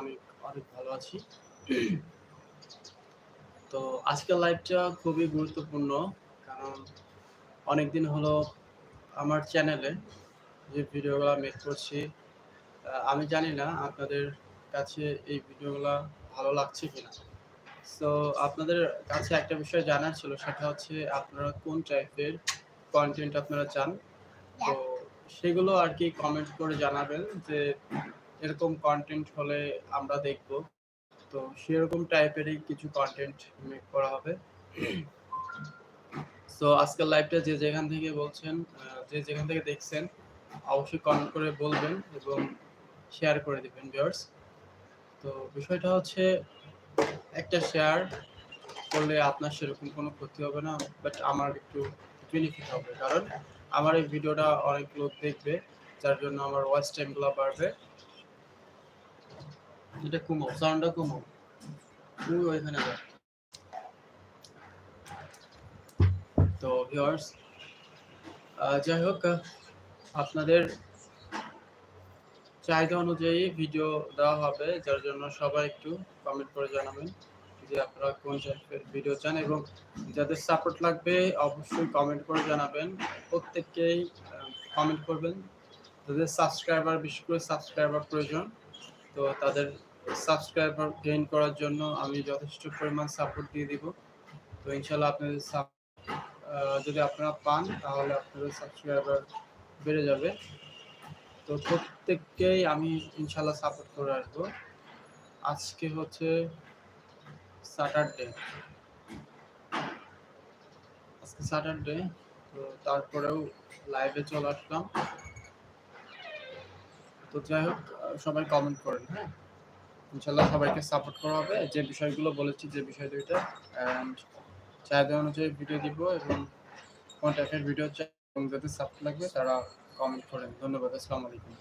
অনেক অনেক ভালো আছি। তো আজকের লাইভটা খুবই গুরুত্বপূর্ণ কারণ অনেকদিন হলো আমার চ্যানেলে যে ভিডিওগুলো মেক করছি আমি জানি না আপনাদের কাছে এই ভিডিওগুলো ভালো লাগছে কিনা। সো আপনাদের কাছে একটা বিষয় জানার ছিল সেটা হচ্ছে আপনারা কোন টাইপের কন্টেন্ট আপনারা চান? তো সেগুলো আর কি কমেন্ট করে জানাবেন যে এরকম কন্টেন্ট হলে আমরা দেখব। তো সেরকম টাইপেরই কিছু কন্টেন্ট মেক করা হবে। সো আজকের লাইভটা যে যেখান থেকে বলছেন যে যেখান থেকে দেখছেন, অবশ্যই কমেন্ট করে বলবেন এবং শেয়ার করে দিবেন ভিউয়ার্স তো বিষয়টা হচ্ছে, একটা শেয়ার করলে আপনার সেরকম কোনো ক্ষতি হবে না বাট আমার একটু বেনিফিট হবে। কারণ আমার এই ভিডিওটা অনেক লোক দেখবে, যার জন্য আমার ওয়াচ টাইমগুলো বাড়বে। এটা কমো, সাউন্ডটা কমো। তুই ওইখানে যা তো ভিউয়ার্স যাই হোক আপনাদের চাহিদা অনুযায়ী ভিডিও দেওয়া হবে, যার জন্য সবাই একটু কমেন্ট করে জানাবেন যে আপনারা কোন টাইপের ভিডিও চান এবং যাদের সাপোর্ট লাগবে, অবশ্যই কমেন্ট করে জানাবেন। প্রত্যেককেই কমেন্ট করবেন। যাদের সাবস্ক্রাইবার বিশেষ করে সাবস্ক্রাইবার প্রয়োজন, তো তাদের সাবস্ক্রাইবার গেইন করার জন্য আমি যথেষ্ট পরিমাণ সাপোর্ট দিয়ে দিব। তো ইনশাল্লাহ আপনাদের যদি আপনারা পান, তাহলে আপনাদের সাবস্ক্রাইবার বেড়ে যাবে। তো প্রত্যেককেই আমি ইনশাল্লাহ সাপোর্ট করে আসব। আজকে হচ্ছে স্যাটারডে আজকে স্যাটারডে তো তারপরেও লাইভে চলে আসলাম। তো যাই হোক সবাই কমেন্ট করেন হ্যাঁ? ইনশাল্লাহ সবাইকে সাপোর্ট করা হবে। যে বিষয়গুলো বলেছি, যে বিষয় দুইটা অ্যান্ড চাহিদা অনুযায়ী ভিডিও দিব এবং টাইপের ভিডিও চাই এবং যাদের সাপোর্ট লাগবে তারা কমেন্ট করেন। ধন্যবাদ, আসসালামু আলাইকুম।